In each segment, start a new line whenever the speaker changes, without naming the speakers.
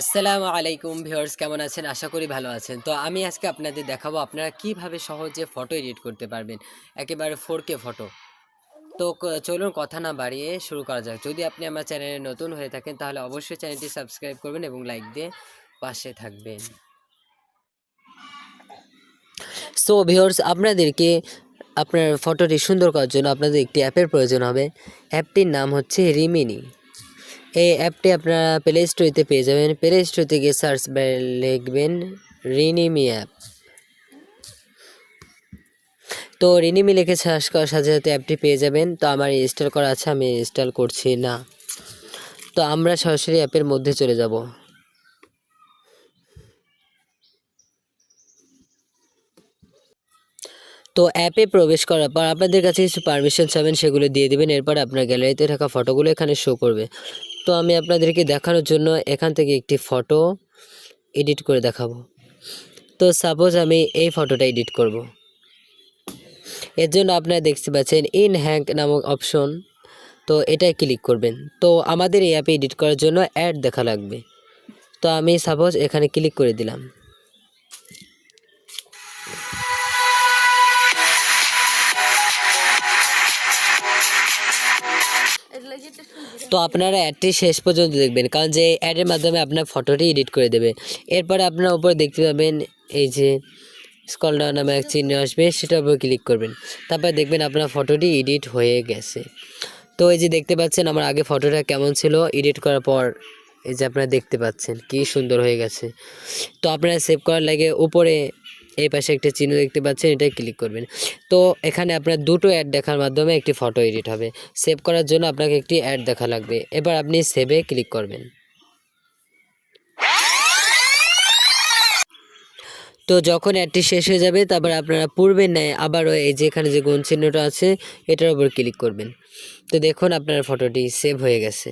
আসসালামু আলাইকুম ভিউয়ার্স, কেমন আছেন? আশা করি ভালো আছেন। তো আমি আজকে আপনাদের দেখাবো আপনারা কীভাবে সহজে ফটো এডিট করতে পারবেন। একেবারে ফোর কে ফটো তো চলুন কথা না বাড়িয়ে শুরু করা যাক। যদি আপনি আমার চ্যানেলে নতুন হয়ে থাকেন, তাহলে অবশ্যই চ্যানেলটি সাবস্ক্রাইব করবেন এবং লাইক দিয়ে পাশে থাকবেন। সো ভিউয়ার্স, আপনাদেরকে আপনার ফটোটি সুন্দর করার জন্য আপনাদের একটি অ্যাপের প্রয়োজন হবে। অ্যাপটির নাম হচ্ছে রিমিনি এই অ্যাপটি আপনারা প্লে স্টোরিতে পেয়ে যাবেন। প্লে স্টোর গিয়ে সার্চ লিখবেন রিনিমি অ্যাপ তো রিনিমি লিখে সার্চ করার সাথে সাথে অ্যাপটি পেয়ে যাবেন। তো আমার ইনস্টল করা আছে, আমি ইনস্টল করছি না। তো আমরা সরাসরি অ্যাপের মধ্যে চলে যাব। তো অ্যাপে প্রবেশ করার পর আপনাদের কাছে কিছু পারমিশন চাবেন সেগুলো দিয়ে দিবেন। এরপর আপনার গ্যালারিতে থাকা ফটোগুলো এখানে শো করবে। তো আমি আপনাদেরকে দেখানোর জন্য এখান থেকে একটি ফটো এডিট করে দেখাবো। তো সাপোজ আমি এই ফটোটা এডিট করব। এর জন্য আপনারা দেখতে পাচ্ছেন ইন হ্যাঙ্ক নামক অপশন তো এটাই ক্লিক করবেন। তো আমাদের এই অ্যাপে এডিট করার জন্য অ্যাড দেখা লাগবে। তো আমি সাপোজ এখানে ক্লিক করে দিলাম। তো আপনারা অ্যাডটি শেষ পর্যন্ত দেখবেন, কারণ যে অ্যাডের মাধ্যমে আপনার ফটোটি এডিট করে দেবে। এরপরে আপনার উপরে দেখতে পাবেন এই যে স্কল ডাউন নামে এক চিহ্ন আসবে, সেটার উপর ক্লিক করবেন। তারপর দেখবেন আপনার ফটোটি এডিট হয়ে গেছে। তো এই যে দেখতে পাচ্ছেন, আমার আগে ফটোটা কেমন ছিল, এডিট করার পর এই যে আপনারা দেখতে পাচ্ছেন, কি সুন্দর হয়ে গেছে। তো আপনারা সেভ করার লাগে উপরে এই পাশে একটা চিহ্ন দেখতে পাচ্ছেন এটাই ক্লিক করবেন। তো এখানে আপনার দুটো অ্যাড দেখার মাধ্যমে একটি ফটো এডিট হবে। সেভ করার জন্য আপনাকে একটি অ্যাড দেখা লাগবে। এবার আপনি সেভে ক্লিক করবেন। তো যখন অ্যাডটি শেষ হয়ে যাবে, তারপর আপনারা পূর্বের ন্যায় আবারও এই যে এখানে যে গুণ চিহ্নটা আছে, এটার উপর ক্লিক করবেন। তো দেখুন আপনার ফটোটি সেভ হয়ে গেছে।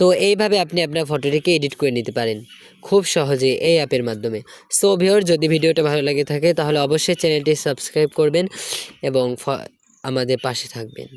তো এইভাবে আপনি আপনার ফটোটিকে এডিট করে নিতে পারেন। খুব সহজে এই অ্যাপের মাধ্যমে। সো ভিওর যদি ভিডিওটা ভালো লাগে থাকে, তাহলে অবশ্যই চ্যানেলটি সাবস্ক্রাইব করবেন এবং আমাদের পাশে থাকবেন।